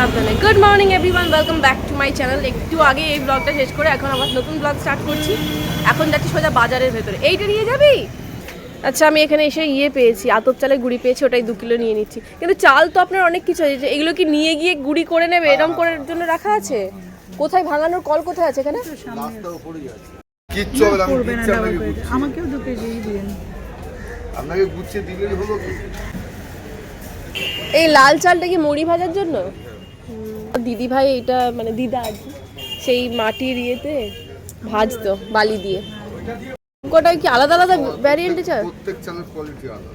সাবধানে। Good morning everyone welcome back to my channel একটু আগে এই ব্লগটা শেষ করে এখন আমার নতুন ব্লগ স্টার্ট করছি। এখন যাচ্ছি সোজা বাজারের ভেতরে। এইটা নিয়ে যাবি? আচ্ছা আমি এখানে এসে ইয়ে পেয়েছি আতপ চালের গুড়ি পেয়েছি ওটাই দু কিলো নিয়ে নিচ্ছি। কিন্তু চাল তো আপনার অনেক কিছু আছে এগুলো কি নিয়ে গিয়ে গুড়ি করে নেবে? এরকম করার জন্য রাখা আছে? কোথায় ভাঙানোর কল কোথায় আছে এখানে। আমাকেও দু কেজি দিন। আপনাকে গুছিয়ে দিলেই হলো এই লাল চালটা কি মুড়ি ভাজার জন্য? দিদি ভাই এটা মানে দিদা আর সেই মাটির ইয়েতে ভাজতো বালি দিয়ে। কোটায় কি আলাদা আলাদা ভ্যারিয়েন্টে চাল? প্রত্যেক চালের কোয়ালিটি আলাদা।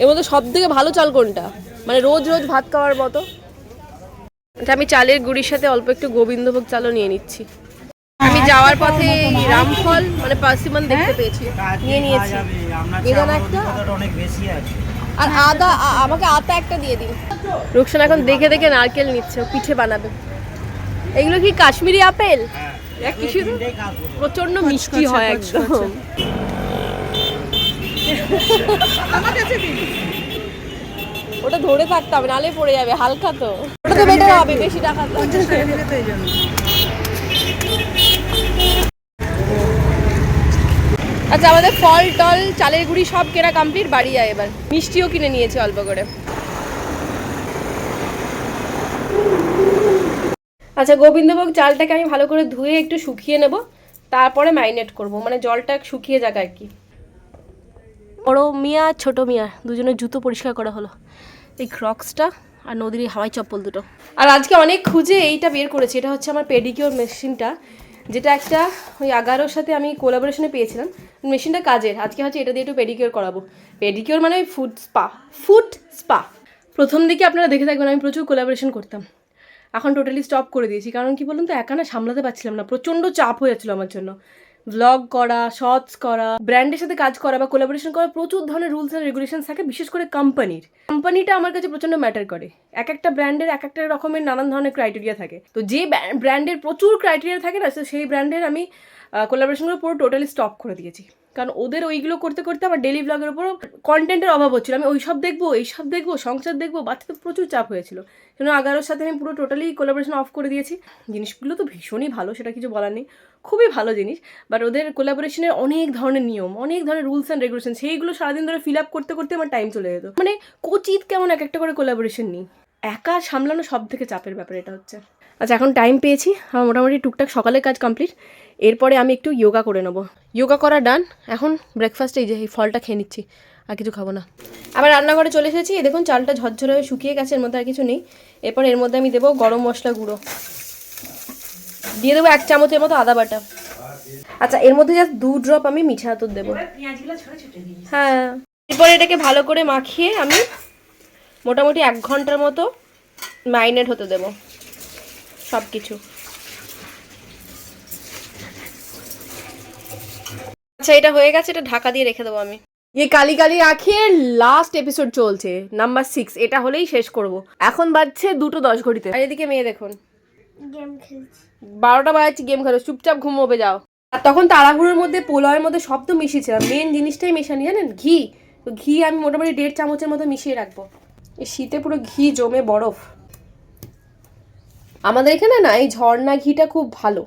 এর মধ্যে সব থেকে ভালো চাল কোনটা? মানে রোজ রোজ ভাত খাওয়ার মতো? আচ্ছা, আমি চালের গুড়ির সাথে অল্প একটু গোবিন্দভোগ চালও নিয়ে নিচ্ছি। আমি যাওয়ার পথে রামফল মানে পার্সিমন দেখতে পেয়েছি। নিয়ে নিয়েছি। বেদানা একটা। অনেক বেশি আছে। আর আদা আমাকে আতা একটা দিয়ে দিন। রুকসান এখন দেখে দেখে নারকেল নিচ্ছে পিঠে বানাবে। এগুলো কি কাশ্মীরি আপেল? দেখ প্রচণ্ড মিষ্টি হয় একদম। ওটা ধরে থাকতে হবে নালে পড়ে যাবে হালকা তো। ওটা তো বেটার হবে বেশি টাকা তো। দিলে আচ্ছা আমাদের ফল টল চালের গুঁড়ি সব কেনা কমপ্লিট বাড়ি যায় এবার। মিষ্টিও কিনে নিয়েছে অল্প করে। আচ্ছা গোবিন্দভোগ চালটাকে আমি ভালো করে ধুয়ে একটু শুকিয়ে নেব তারপরে ম্যারিনেট করব। মানে জলটা শুকিয়ে যাক আর কি। বড় মিয়া আর ছোটো মিয়া দুজনের জুতো পরিষ্কার করা হলো। এই ক্রক্সটা আর নদীর হাওয়াই চপ্পল দুটো। আর আজকে অনেক খুঁজে এইটা বের করেছি। এটা হচ্ছে আমার পেডিকিওর মেশিনটা যেটা একটা ওই আগারোর সাথে আমি কোলাবোরেশনে পেয়েছিলাম। মেশিনটা কাজের। আজকে হচ্ছে এটা দিয়ে একটু পেডিকিওর করাবো। পেডিকিওর মানে ওই ফুড স্পা ফুড স্পা প্রথম দিকে আপনারা দেখে থাকবেন, আমি প্রচুর কোলাবোরেশন করতাম। এখন টোটালি স্টপ করে দিয়েছি। কারণ কি বলুন তো, একা না সামলাতে পারছিলাম না। প্রচণ্ড চাপ হয়ে যাচ্ছিল আমার জন্য। ব্লগ করা শর্টস করা ব্র্যান্ডের সাথে কাজ করা বা কোলাবোরেশন করা প্রচুর ধরনের রুলস অ্যান্ড রেগুলেশন থাকে, বিশেষ করে কোম্পানির কোম্পানিটা আমার কাছে প্রচণ্ড ম্যাটার করে। এক একটা ব্র্যান্ডের এক একটা রকমের নানান ধরনের ক্রাইটেরিয়া থাকে। তো যে ব্র্যান্ডের প্রচুর ক্রাইটেরিয়া থাকে না সেই ব্র্যান্ডের আমি কোলাবোরেশনগুলো পুরো টোটালি স্টপ করে দিয়েছি। কারণ ওদের ওইগুলো করতে করতে আমার ডেলি ব্লগের উপরও কন্টেন্টের অভাব হচ্ছিল। আমি ওই সব দেখব এই সব দেখব, সংসার দেখব বাচ্চাদের প্রচুর চাপ হয়েছিল। সেজন্য আগারোর সাথে আমি পুরো টোটালি কোলাবোরেশন অফ করে দিয়েছি। জিনিসগুলো তো ভীষণই ভালো, সেটা কিছু বলার নেই। খুবই ভালো জিনিস বাট ওদের কোলাবোরেশনের অনেক ধরনের নিয়ম, অনেক ধরনের রুলস অ্যান্ড রেগুলেশন সেইগুলো সারাদিন ধরে ফিল আপ করতে করতে আমার টাইম চলে যেত। মানে কোচিত কেমন এক একটা করে কোলাবোরেশন নিই। একা সামলানো সব থেকে চাপের ব্যাপার এটা হচ্ছে। আচ্ছা এখন টাইম পেয়েছি, আমার মোটামুটি টুকটাক সকালের কাজ কমপ্লিট এরপরে আমি একটু যোগা করে নেব। যোগা করা ডান এখন ব্রেকফাস্টে এই যে, এই ফলটা খেয়ে নিচ্ছি, আর কিছু খাব না। আবার রান্নাঘরে চলে এসেছি দেখুন চালটা ঝরঝরে শুকিয়ে গেছে, এর মধ্যে আর কিছু নেই। এরপর এর মধ্যে আমি দেবো গরম মশলা গুঁড়ো। দিয়ে দেবো এক চামচের মতো আদা বাটা। আচ্ছা এর মধ্যে জাস্ট দু ড্রপ আমি মিঠা আতর দেবো। হ্যাঁ। এরপর এটাকে ভালো করে মাখিয়ে আমি মোটামুটি এক ঘণ্টার মতো মাইনেট হতে দেবো। সব কিছু আচ্ছা এটা হয়ে গেছে এটা ঢাকা দিয়ে রেখে দেবো আমি। এই কালি কালি আঁখির লাস্ট এপিসোড চলছে নাম্বার সিক্স এটা হলেই শেষ করব। এখন বাজছে দুটো দশ ঘড়িতে। আর এদিকে মেয়ে দেখুন। গেম বারোটা বাজাচ্ছি, গেম খেলো। চুপচাপ ঘুমোবে যাও। আর তখন তাড়াহুড়োর মধ্যে, পোলাওয়ের মধ্যে সব তো মিশিয়েছিলাম। মেন জিনিসটাই মেশানি, জানেন? ঘি। তো ঘি আমি মোটামুটি দেড় চামচের মতো মিশিয়ে রাখব। এই শীতে পুরো ঘি জমে বরফ। আমাদের এখানে না, এই ঝর্ণা ঘিটা খুব ভালো।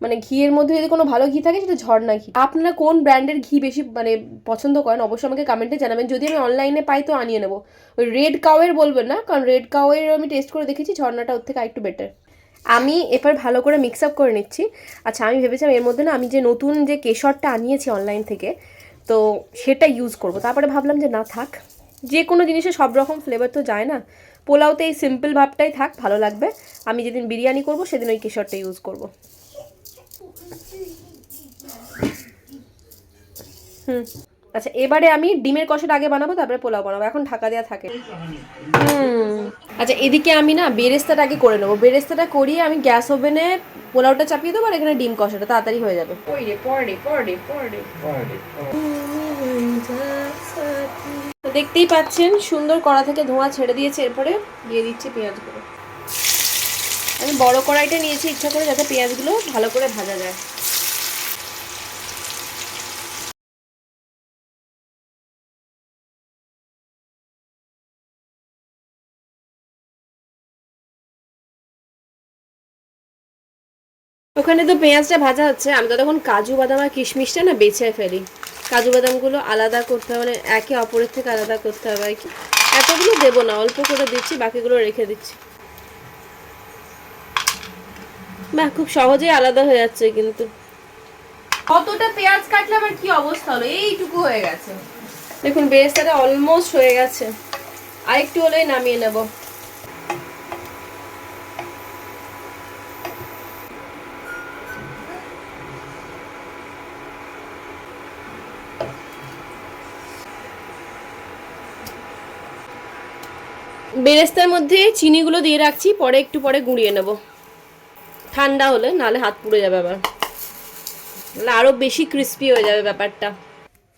মানে ঘিয়ের মধ্যে যদি কোনো ভালো ঘি থাকে, সেটা ঝর্ণা ঘি। আপনারা কোন ব্র্যান্ডের ঘি বেশি মানে পছন্দ করেন, অবশ্যই আমাকে কমেন্টে জানাবেন। যদি আমি অনলাইনে পাই, তো আনিয়ে নেব। ওই রেড কাউয়ের বলবেন না? কারণ রেড কাউয়ের আমি টেস্ট করে দেখেছি, ঝর্ণাটা ওর থেকে একটু বেটার আমি এবার ভালো করে মিক্স আপ করে নিচ্ছি। আচ্ছা আমি ভেবেছিলাম এর মধ্যে না আমি যে নতুন যে কেশরটা আনিয়েছি অনলাইন থেকে, তো সেটা ইউজ করব। তারপরে ভাবলাম যে না থাক, যে কোনো জিনিসে সব রকম ফ্লেভার তো যায় না। পোলাওতে এই সিম্পল ভাবটাই থাক, ভালো লাগবে। আমি যেদিন বিরিয়ানি করব, সেদিন ওই কেশরটা ইউজ করব। হুম। আচ্ছা এবারে আমি ডিমের কষাটা আগে বানাবো, তারপরে পোলাও বানাবো। এখন ঢাকা দেওয়া থাকে। হুম। আচ্ছা এদিকে আমি না বেরেস্তাটা আগে করে নেব। বেরেস্তাটা করিয়ে আমি গ্যাস ওভেনে পোলাওটা চাপিয়ে দেবো আর এখানে ডিম কষাটা তাড়াতাড়ি হয়ে যাবে। পরে পরে পরে পরে। তো দেখতেই পাচ্ছেন সুন্দর কড়া থেকে ধোঁয়া ছেড়ে দিয়েছে এরপরে দিয়ে দিচ্ছি পেঁয়াজগুলো। আমি বড় কড়াইটা নিয়েছি ইচ্ছা করে যাতে পেঁয়াজগুলো ভালো করে ভাজা যায়। ওখানে তো পেঁয়াজটা ভাজা হচ্ছে। আমি তো তখন কাজু বাদাম আর কিশমিশটা না বেছে ফেলি। কাজু বাদামগুলো আলাদা করতে হবে মানে একে অপরের থেকে আলাদা করতে হবে আর কি। এতগুলো দেবো না অল্প করে দিচ্ছি বাকিগুলো রেখে দিচ্ছি। বাহ খুব সহজেই আলাদা হয়ে যাচ্ছে কিন্তু। কতটা পেঁয়াজ কাটলে আমার কি অবস্থা হলো? এইটুকু হয়ে গেছে। দেখুন বেরেস্তাটা অলমোস্ট হয়ে গেছে। আর একটু হলেই নামিয়ে নেব। বেরেস্তার মধ্যে চিনিগুলো দিয়ে রাখছি, পরে একটু পরে গুঁড়িয়ে নেব। ঠান্ডা হলে নাহলে হাত পুড়ে যাবে আবার। আরও বেশি ক্রিস্পি হয়ে যাবে ব্যাপারটা।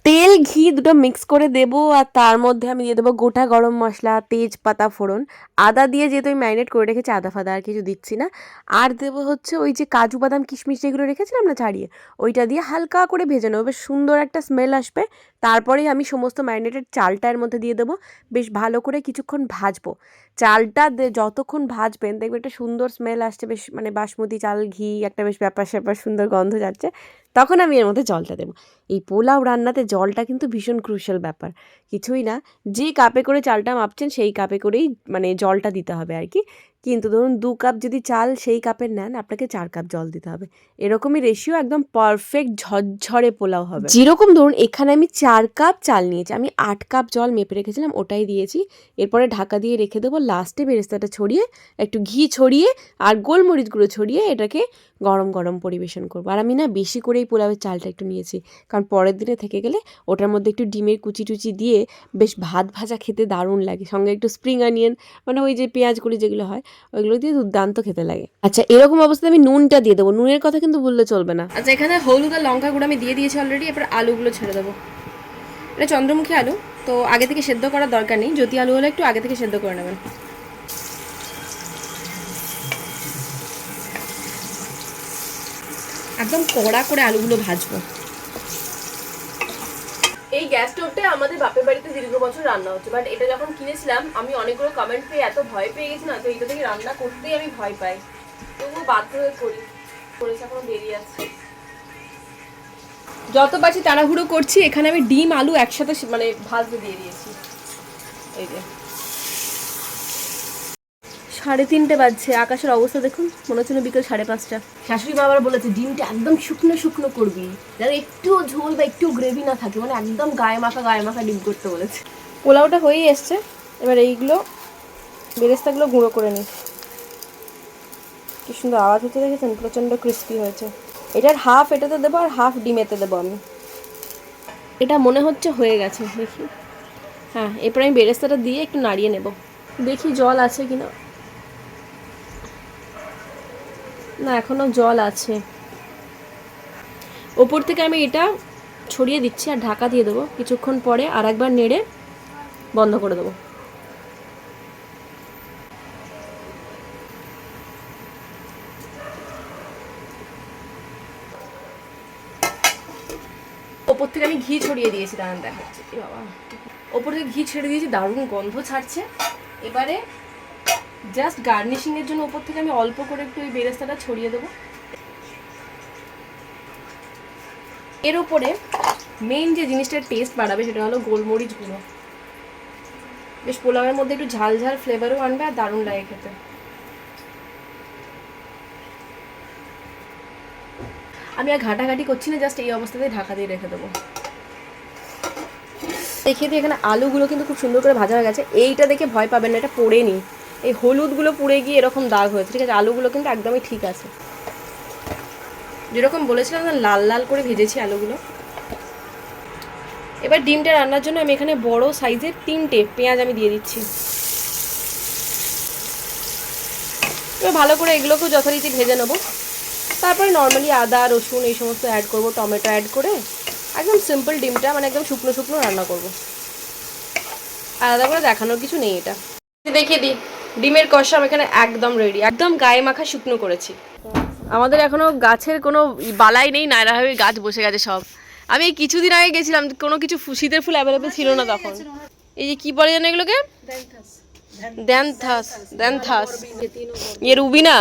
তেল, ঘি দুটো মিক্স করে দেব আর তার মধ্যে আমি দিয়ে দেবো গোটা গরম মশলা, তেজপাতা, ফোড়ন। আদা দিয়ে যেহেতু আমি ম্যারিনেট করে রেখেছি, আদা, ফাদা আর কিছু দিচ্ছি না। আর দেবো হচ্ছে ওই যে কাজু, বাদাম, কিশমিশ যেগুলো রেখেছিলাম না ছাড়িয়ে, ওইটা দিয়ে হালকা করে ভেজে নেব। বেশ সুন্দর একটা স্মেল আসবে। তারপরেই আমি সমস্ত ম্যারিনেটেড চালটা এর মধ্যে দিয়ে দেবো। বেশ ভালো করে কিছুক্ষণ ভাজবো। চালটা যতক্ষণ ভাজবেন দেখবেন একটা সুন্দর স্মেল আসছে। বেশ মানে বাসমতি চাল, ঘি একটা বেশ ব্যাপার স্যাপার সুন্দর গন্ধ যাচ্ছে। তখন আমি এর মধ্যে জলটা দেবো। এই পোলাও রান্নাতে জলটা কিন্তু ভীষণ ক্রুশাল ব্যাপার। কিছুই না, যে কাপে করে চালটা মাপছেন সেই কাপে করেই মানে জলটা দিতে হবে আর কি কিন্তু ধরুন দু কাপ যদি চাল সেই কাপের নেন, আপনাকে চার কাপ জল দিতে হবে। এরকমই রেশিও একদম পারফেক্ট ঝরঝরে পোলাও হবে। যেরকম ধরুন এখানে আমি চার কাপ চাল নিয়েছি, আমি আট কাপ জল মেপে রেখেছিলাম, ওটাই দিয়েছি। এরপরে ঢাকা দিয়ে রেখে দেবো লাস্টে বেরেস্তাটা ছড়িয়ে, একটু ঘি ছড়িয়ে আর গোলমরিচ গুঁড়ো ছড়িয়ে এটাকে গরম গরম পরিবেশন করব। আর আমি না বেশি করেই পোলাওয়ের চালটা একটু নিয়েছি, কারণ পরের দিনে থেকে গেলে ওটার মধ্যে একটু ডিমের কুচি টুচি দিয়ে বেশ ভাত ভাজা খেতে দারুণ লাগে। সঙ্গে একটু স্প্রিং অনিয়ন মানে ওই যে পেঁয়াজগুলি যেগুলো হয় ওইগুলো দিয়ে দুর্দান্ত খেতে লাগে। আচ্ছা এরকম অবস্থায় আমি নুনটা দিয়ে দেবো। নুনের কথা কিন্তু বললে চলবে না। আচ্ছা এখানে হলুদ আর লঙ্কা গুঁড়ো আমি দিয়ে দিয়েছি অলরেডি এবার আলুগুলো ছেড়ে দেবো। এটা চন্দ্রমুখী আলু তো আগে থেকে সেদ্ধ করার দরকার নেই। যদি আলু হলে একটু আগে থেকে সেদ্ধ করে নেবেন। একদম কড়া করে আলুগুলো ভাজবো। এই গ্যাস স্টোভটাই আমাদের বাপের বাড়িতে দীর্ঘ বছর রান্না হচ্ছে। বাট এটা যখন কিনেছিলাম, আমি অনেকগুলো কমেন্ট পেয়ে এত ভয় পেয়ে গেছি না, তো এইটা থেকে রান্না করতেই আমি ভয় পাই। তবুও বাধ্য হয়ে করি। করেছে, এখনও বেরিয়ে আসছে যত পাচ্ছি তাড়াহুড়ো করছি, এখানে আমি ডিম, আলু একসাথে মানে ভাজতে দিয়ে দিয়েছি। এই যে। সাড়ে তিনটে বাজছে। আকাশের অবস্থা দেখুন মনে হচ্ছে না বিকেল সাড়ে পাঁচটা। শাশুড়ি মা আবার বলেছে ডিমটা একদম শুকনো শুকনো করবি। যাতে একটু ঝোল বা একটু গ্রেভি না থাকে মানে একদম গায়ে মাখা গায়ে মাখা ডিম করতে বলেছে। পোলাওটা হয়েই এসছে। এবার এইগুলো বেরেস্তাগুলো গুঁড়ো করে নিই। কি সুন্দর আওয়াজ হতে দেখেছেন? প্রচণ্ড ক্রিস্পি হয়েছে। এটার হাফ এটাতে দেবো আর হাফ ডিমেতে দেবো আমি। এটা মনে হচ্ছে হয়ে গেছে দেখি। হ্যাঁ এরপর আমি বেরেস্তাটা দিয়ে একটু নাড়িয়ে নেব। দেখি জল আছে কিনা। না, এখনও জল আছে। ওপর থেকে আমি এটা ছড়িয়ে দিচ্ছি আর ঢাকা দিয়ে দেবো। কিছুক্ষণ পরে আর একবার নেড়ে বন্ধ করে দেবো। ওপর থেকে আমি ঘি ছড়িয়ে দিয়েছি, দাঁড়ান দেখাচ্ছি। বাবা। ওপর থেকে ঘি ছেড়ে দিয়েছি, দারুণ গন্ধ ছাড়ছে। এবারে জাস্ট গার্নিশিংয়ের জন্য উপর থেকে আমি অল্প করে একটু ওই বেরেস্তাটা ছড়িয়ে দেবো। এর উপরে মেইন যে জিনিসটার টেস্ট বাড়াবে সেটা হলো গোলমরিচ গুঁড়ো। বেশ পোলাওয়ের মধ্যে একটু ঝাল ঝাল ফ্লেভারও আনবে আর দারুণ লাগে খেতে। আমি আর ঘাটাঘাটি করছি না জাস্ট এই অবস্থাতেই ঢাকা দিয়ে রেখে দেবো। দেখে দিয়ে এখানে আলুগুলো কিন্তু খুব সুন্দর করে ভাজা হয়ে গেছে। এইটা দেখে ভয় পাবেন না, এটা পড়ে নি। এই হলুদগুলো পুড়ে গিয়ে এরকম দাগ হয়েছে, ঠিক আছে? আলুগুলো কিন্তু একদমই ঠিক আছে। যেরকম বলেছিলাম না, লাল লাল করে ভেজেছি আলুগুলো। এবার ডিমটা রান্নার জন্য আমি এখানে বড় সাইজের তিনটে পেঁয়াজ আমি দিয়ে দিচ্ছি। এবার ভালো করে এগুলোকেও যথারীতি ভেজে নেব। তারপরে নর্মালি আদা, রসুন এই সমস্ত অ্যাড করব, টমেটো অ্যাড করে একদম সিম্পল ডিমটা মানে একদম শুকনো শুকনো রান্না করব। আলাদা করে দেখানোর কিছু নেই এটা। দেখিয়ে দিই। ডিমের কষা আমি এখানে একদম রেডি একদম গায়ে মাখা শুকনো করেছি আমাদের এখনো গাছের কোনো বালাই নেই নায়রা হয়ে গাছ বসে গেছে সব আমি এই কিছুদিন আগে গেছিলাম কোনো কিছু ফু- শীতের ফুল অ্যাভেলেবেল ছিল না তখন এই যে কি বলে জানো এগুলোকে दैनथस दैनथस ये रूबीना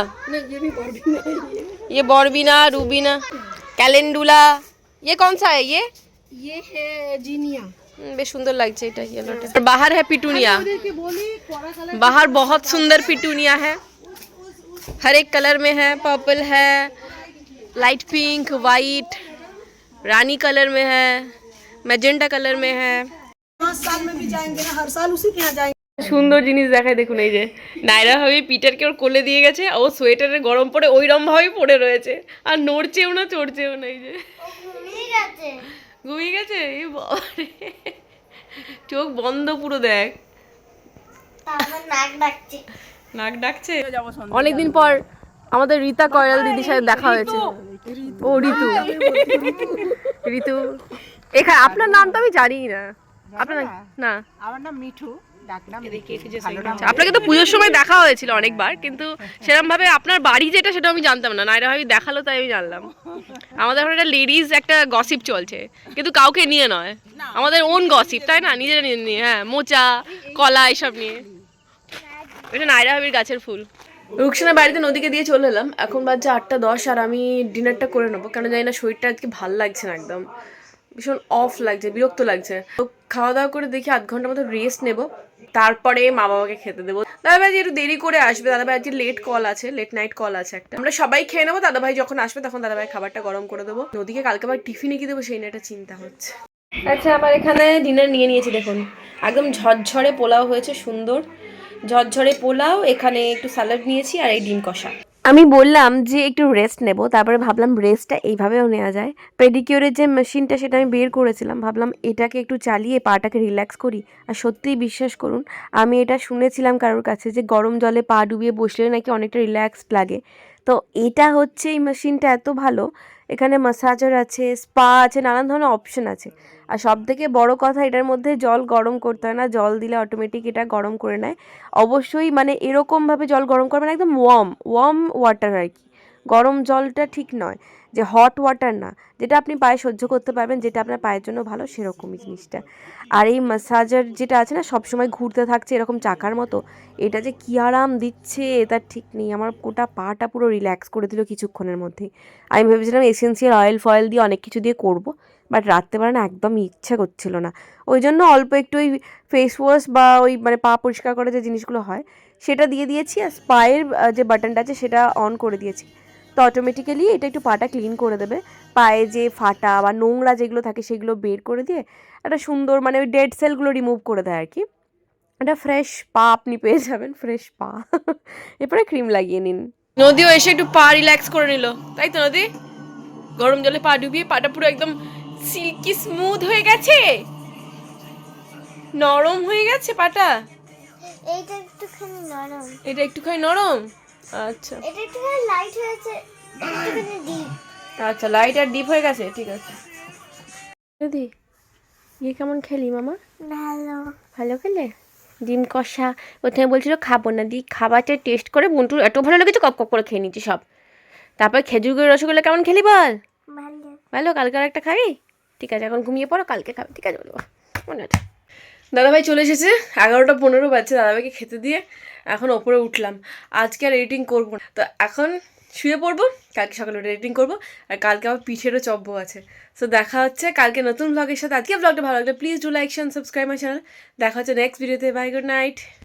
ये बॉर्बिना रूबीना ক্যালেন্ডুলা ये कौन सा है ये ये है जीनिया हम्म, বেশ সুন্দর লাগছে এটা ইয়েলোটা বাহার হ্যাঁ পিটুনিয়া। বাহার বহুত সুন্দর পিটুনিয়া হ্যাঁ। হরেক কালার মে হ্যাঁ है হ্যাঁ light pink white Rani colour মে হ্যাঁ ম্যাজেন্টা কালার মে হ্যাঁ। है সুন্দর জিনিস দেখায় দেখুন এই যে। নাইরা ভাবে পিটারকে ওর কোলে দিয়ে গেছে ও সোয়েটারে গরম পরে ওইরম ভাবেই পড়ে রয়েছে। আর নড়ছেও না, চড়ছেও না এই যে। ঘুমিয়ে গেছে? এই বাবারে। চোখ বন্ধ পুরো দেখ। নাক ডাকছে। অনেকদিন পর আমাদের রীতা কয়াল দিদির সাথে দেখা হয়েছে। ও ঋতু ঋতু এখানে আপনার নাম তো আমি জানি না। আপনার না। আমার নাম মিঠু। আপনাকে তো পুজোর সময় দেখা হয়েছিল অনেকবার কিন্তু সেরকম ভাবে আপনার বাড়ি যেটা সেটা আমি জানতাম না। নাইরা ভাবি দেখাল তাই আমি জানলাম। আমাদের এখন একটা লেডিজ একটা গসিপ চলছে কিন্তু কাউকে নিয়ে নয়। আমাদের ওন গসিপ তাই না? নিজেরা নিয়ে নিয়ে হ্যাঁ মোচা কলা এসব নিয়ে। এটা নাইরা ভাবির গাছের ফুল। রুকসানা বাড়িতে নদীকে দিয়ে চলে এলাম। এখন বাজছে আটটা দশ আর আমি ডিনারটা করে নেব। কেন জানি না শরীরটা আজকে ভালো লাগছে না একদম। ভীষণ অফ লাগছে বিরক্ত লাগছে। তো খাওয়া দাওয়া করে দেখি আধ ঘণ্টা মতো রেস্ট নেব। তারপরে মা বাবাকে খেতে দেবো। দাদাভাই ভাই একটু দেরি করে আসবে। দাদা ভাই আজকে লেট কল আছে লেট নাইট কল আছে একটা। আমরা সবাই খেয়ে নেব দাদা ভাই যখন আসবে তখন দাদাভাই খাবারটা গরম করে দেবো। নদীকে কালকে আবার টিফিন কি দেবো সেই নিয়ে একটা চিন্তা হচ্ছে। আচ্ছা আমার এখানে ডিনার নিয়ে নিয়েছি, দেখুন। একদম ঝরঝরে পোলাও হয়েছে, সুন্দর। ঝরঝরে পোলাও, এখানে একটু স্যালাড নিয়েছি আর এই ডিম কষা। আমি বললাম যে একটু রেস্ট নেব, তারপরে ভাবলাম রেস্টটা এইভাবেও নেওয়া যায়। পেডিকিউরের যে মেশিনটা সেটা আমি বের করেছিলাম, ভাবলাম এটাকে একটু চালিয়ে পাটাকে রিল্যাক্স করি। আর সত্যিই বিশ্বাস করুন, আমি এটা শুনেছিলাম কারোর কাছে যে গরম জলে পা ডুবিয়ে বসলে নাকি অনেকটা রিল্যাক্সড লাগে। তো এটা হচ্ছে এই মেশিনটা এত ভালো, এখানে মাসাজার আছে স্পা আছে, নানান ধরনের অপশন আছে। আর সব থেকে বড় কথা এটার মধ্যে জল গরম করতে হয় না, জল দিলে অটোমেটিক এটা গরম করে নেয়। অবশ্যই মানে এরকমভাবে জল গরম করবে না একদম ওয়ার্ম ওয়ার্ম ওয়াটার আর কি। গরম জলটা ঠিক নয়, যে হট ওয়াটার না, যেটা আপনি পায়ে সহ্য করতে পারবেন, যেটা আপনার পায়ের জন্য ভালো, সেরকমই জিনিসটা। আর এই মাসাজার যেটা আছে না, সবসময় ঘুরতে থাকছে এরকম চাকার মতো, এটা যে কী আরাম দিচ্ছে তার ঠিক নেই। আমার গোটা পাটা পুরো রিল্যাক্স করে দিল কিছুক্ষণের মধ্যেই। আমি ভেবেছিলাম এসেন্সিয়াল অয়েল ফয়েল দিয়ে অনেক কিছু দিয়ে করব। বাট রাত্রেবেলা না একদমই ইচ্ছা করছিল না। ওই জন্য অল্প একটু ওই ফেস ওয়াশ বা ওই মানে পা পরিষ্কার করা যে জিনিসগুলো হয়, সেটা দিয়ে দিয়েছি আর স্পায়ের যে বাটনটা আছে সেটা অন করে দিয়েছি। তো অটোমেটিক্যালি এটা একটু পাটা ক্লিন করে দেবে। পায়ে যে ফাটা বা নোংরা যেগুলো থাকে সেগুলো বের করে দিয়ে একটা সুন্দর মানে ওই ডেড সেলগুলো রিমুভ করে দেয় আর কি। একটা ফ্রেশ পা আপনি পেয়ে যাবেন ফ্রেশ পা। এরপরে ক্রিম লাগিয়ে নিন। নদীও এসে একটু পা রিল্যাক্স করে নিল। তাই তো নদী? গরম জলে পা ডুবিয়ে পাটা পুরো একদম সিল্কি স্মুথ হয়ে গেছে? নরম হয়ে গেছে পাটা? এইটা একটুখানি নরম। এটা একটুখানি নরম? আচ্ছা। এটা একটুখানি লাইট হয়েছে একটুখানি ডিপ আচ্ছা লাইট আর ডিপ হয়ে গেছে ঠিক আছে। দিদি ইয়ে কেমন খেলি মামা? ভালো। ভালো খেলে? ডিম কষা প্রথমে বলছিল খাব না দি খাবারটা টেস্ট করে বন্টুর এত ভালো লেগেছে কপ কপ করে খেয়ে নিচ্ছি সব। তারপর খেজুর গুড়ের রসগোল্লা কেমন খেলি বল? ভালো। ভালো কালকে আর একটা খাবি? ঠিক আছে, এখন ঘুমিয়ে পড়ো, কালকে খাবে, ঠিক আছে, বলব, মনে আছে। দাদাভাই চলে এসেছে, এগারোটা পনেরো বাজছে দাদাভাইকে খেতে দিয়ে, এখন ওপরে উঠলাম। আজকে আর এডিটিং করব না। তো এখন শুয়ে পড়ব, কালকে সকালে উঠে এডিটিং করব, আর কালকে আমার পিঠেরও চব্য আছে। সো দেখা হচ্ছে কালকে নতুন ব্লগের সাথে। আজকে ব্লগটা ভালো লাগলে please do like subscribe my channel দেখা হচ্ছে নেক্সট ভিডিওতে বাই গুড নাইট